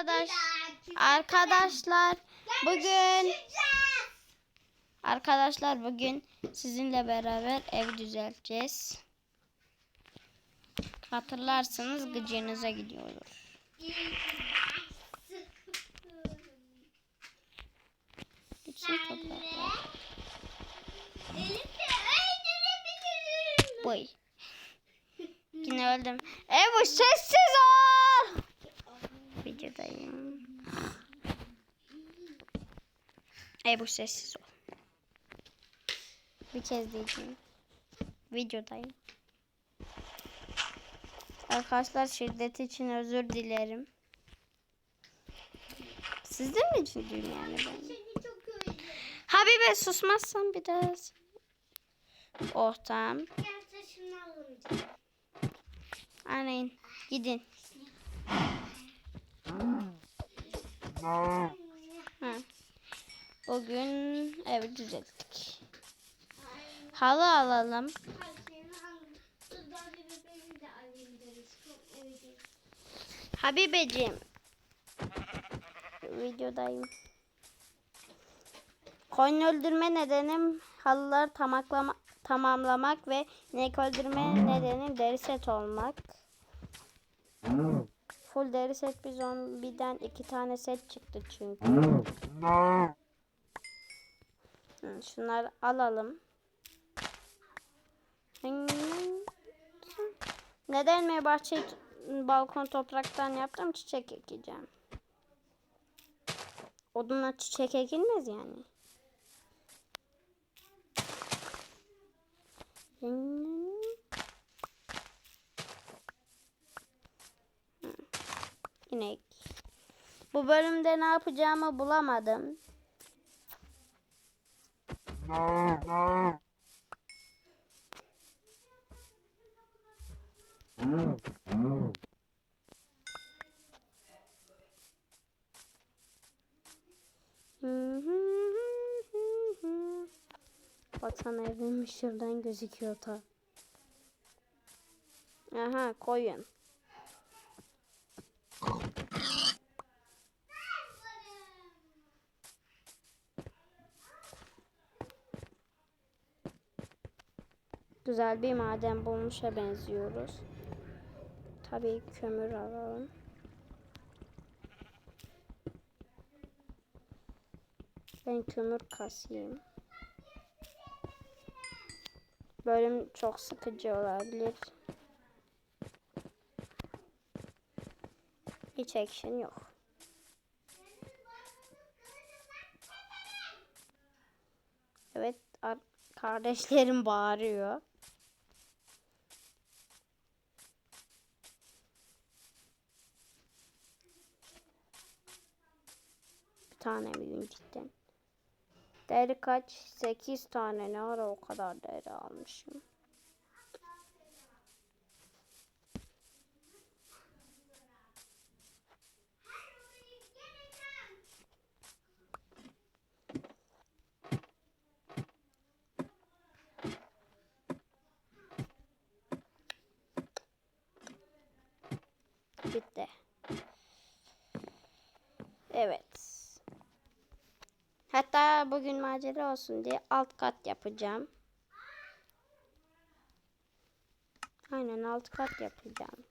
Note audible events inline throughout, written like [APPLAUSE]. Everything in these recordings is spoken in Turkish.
arkadaş arkadaşlar bugün arkadaşlar bugün sizinle beraber ev düzelteceğiz. Hatırlarsanız gıcığınıza gidiyoruz. Bütün topraklar. Boy. Yine öldüm. Ev sessiz ol. Videodayım. Ebu sessiz ol. Bir kez diyeceğim. Videodayım. Arkadaşlar şiddet için özür dilerim. Sizden mi üzüldüm yani ben? Habibe susmazsan biraz. Oh tamam. Aynen. Gidin. Ha. Bugün evi düzelttik. Halı alalım. Habibeciğim. Videodayım. Koyun öldürme nedenim halıları tamaklama, tamamlamak ve inek öldürme nedenim deri set olmak. Full deri set bir zombiden iki tane set çıktı çünkü. Hı, Şunları alalım. Neden mi bahçeyi balkon topraktan yaptım çiçek ekeceğim. Odunla çiçek ekilmez yani. Hı. İnek. Bu bölümde ne yapacağımı bulamadım. Baksana evim şuradan gözüküyor ta. Aha koyun. Güzel bir maden bulmuşa benziyoruz. Tabii kömür alalım. Ben kömür kasayım. Bölüm çok sıkıcı olabilir. Hiç action yok. Evet, ar- kardeşlerim bağırıyor. Tane mi gün cidden? Deri kaç? 8 tane ne ara o kadar deri almışım. Bitti. Evet. Hatta bugün macera olsun diye alt kat yapacağım. Aynen alt kat yapacağım.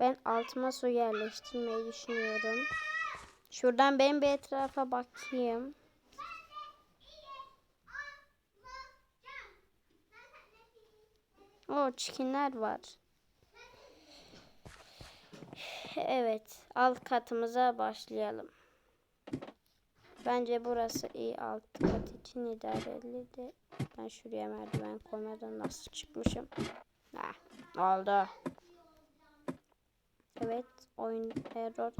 Ben altıma su yerleştirmeyi düşünüyorum. Şuradan ben bir etrafa bakayım. O çikinler var. Evet, alt katımıza başlayalım. Bence burası iyi alt kat için idareli de. Ben şuraya merdiven koymadan nasıl çıkmışım? Ha, oldu. Evet, oyun error.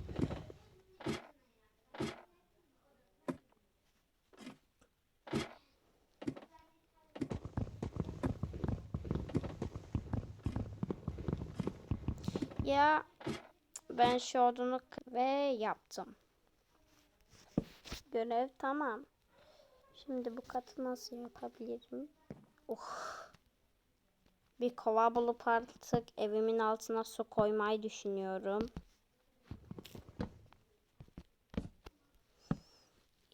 Ya ben şu ve yaptım. Görev tamam. Şimdi bu katı nasıl yapabilirim? Oh. Bir kova bulup artık evimin altına su koymayı düşünüyorum.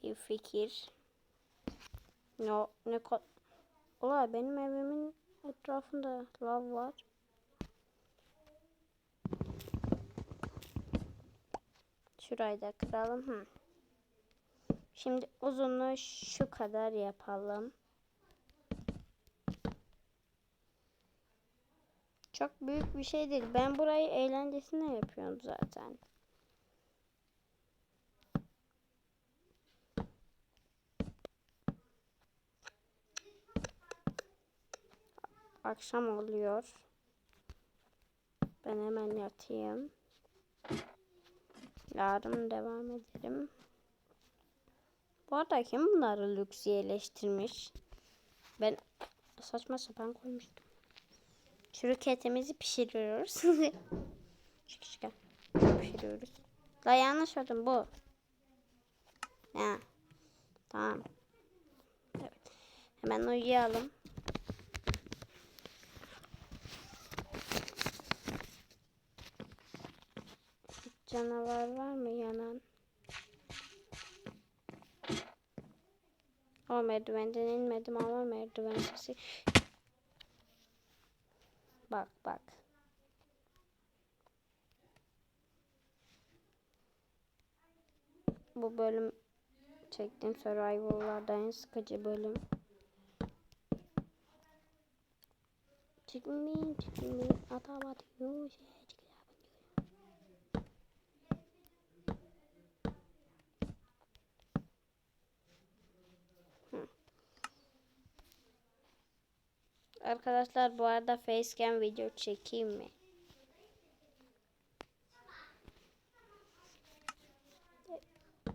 İyi fikir. No, ne ko Ulan benim evimin etrafında lav var. Şurayı da kıralım. Hı. Şimdi uzunluğu şu kadar yapalım. Çok büyük bir şey değil. Ben burayı eğlencesine yapıyorum zaten. Akşam oluyor. Ben hemen yatayım. Yarın devam ederim. Bu arada kim bunları lüks yerleştirmiş? Ben saçma sapan koymuştum. Çürük etimizi pişiriyoruz. [LAUGHS] çık çık. Pişiriyoruz. La yanlış oldum bu. Ha. Tamam. Evet. Hemen uyuyalım. Canavar var mı yanan? O merdivenden inmedim ama merdiven sesi. Bak bak. Bu bölüm çektiğim survival'lardan en sıkıcı bölüm. Çıkmayın çıkmayın atamadı yok Arkadaşlar bu arada facecam video çekeyim mi?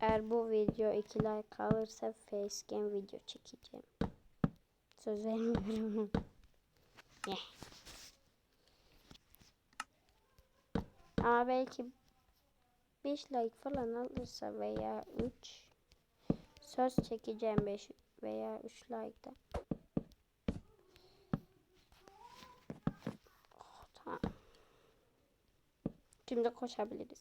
Eğer bu video 2 like alırsa facecam video çekeceğim. Söz vermiyorum. [LAUGHS] Ama belki 5 like falan alırsa veya 3 söz çekeceğim 5 veya 3 like'da. Oh, tamam. Şimdi koşabiliriz.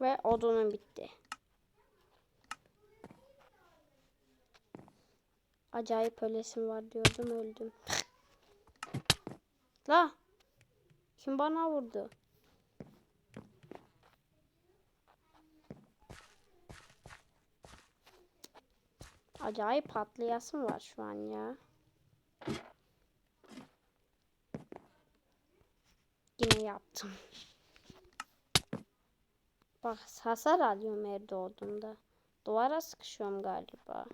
Ve odunum bitti. Acayip ölesim var diyordum öldüm. La! Kim bana vurdu? Acayip patlayasım var şu an ya. Yine yaptım. Bak hasar alıyorum her doğduğumda. Duvara sıkışıyorum galiba.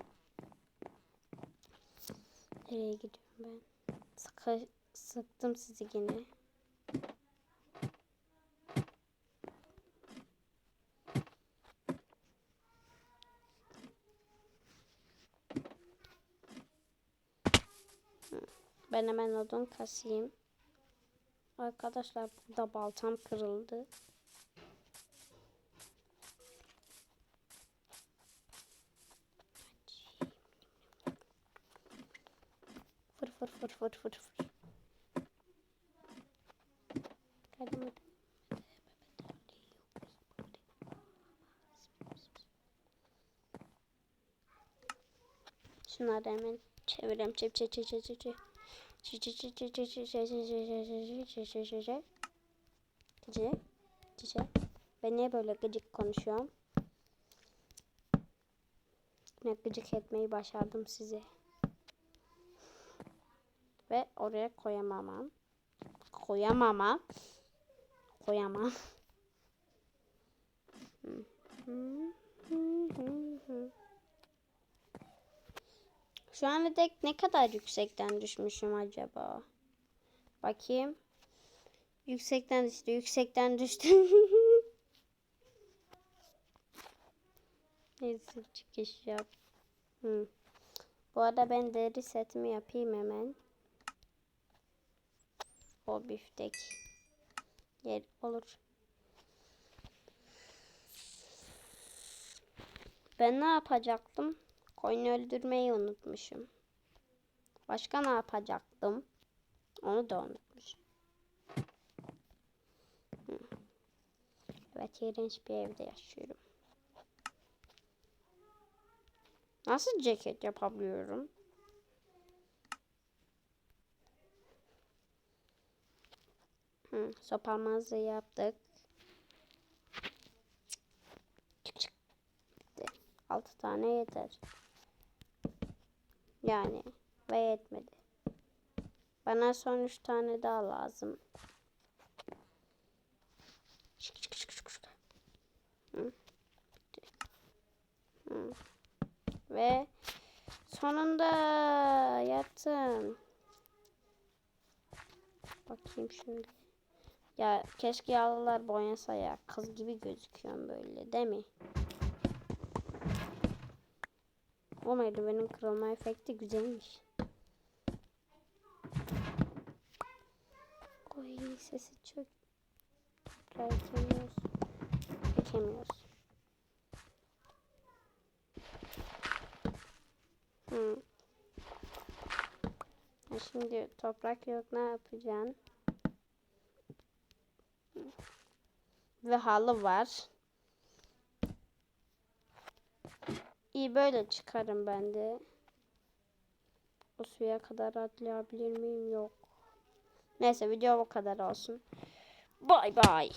Nereye gidiyorum ben? Sıkı, sıktım sizi yine. Ben hemen odun kasayım. Arkadaşlar burada baltam kırıldı. Fır fır fır fır. Geldim. Şunları da hemen çevireyim. Çep çep çep çep çep çep. Çep çep çep çep çep çep çep çep çep çep çep çep çep çep çep Ben niye böyle gıcık konuşuyorum? Ne gıcık etmeyi başardım size. Ve oraya koyamamam. Koyamamam. koyamam. Şu anda dek ne kadar yüksekten düşmüşüm acaba? Bakayım. Yüksekten düştü, yüksekten düştü. Neyse çıkış yap. Hı. Bu arada ben deri setimi yapayım hemen. O biftek. Yer olur. Ben ne yapacaktım? Koyun öldürmeyi unutmuşum. Başka ne yapacaktım? Onu da unutmuşum. Evet, iğrenç bir evde yaşıyorum. Nasıl ceket yapabiliyorum? Hı, sopamızı yaptık. Çık çık. Bitti. Altı tane yeter. Yani ve yetmedi. Bana son üç tane daha lazım. Çık çık çık çık çık. Hı. Hı. Ve sonunda yaptım. Bakayım şöyle. Ya keşke yağlılar boyasa ya. Kız gibi gözüküyorum böyle değil mi? O merdivenin kırılma efekti güzelmiş. Oy sesi çok. Toprağı ekemiyoruz. Ekemiyoruz. Ha, Şimdi toprak yok ne yapacaksın? Ve halı var. İyi böyle çıkarım ben de. O suya kadar atlayabilir miyim? Yok. Neyse video bu kadar olsun. Bay bay.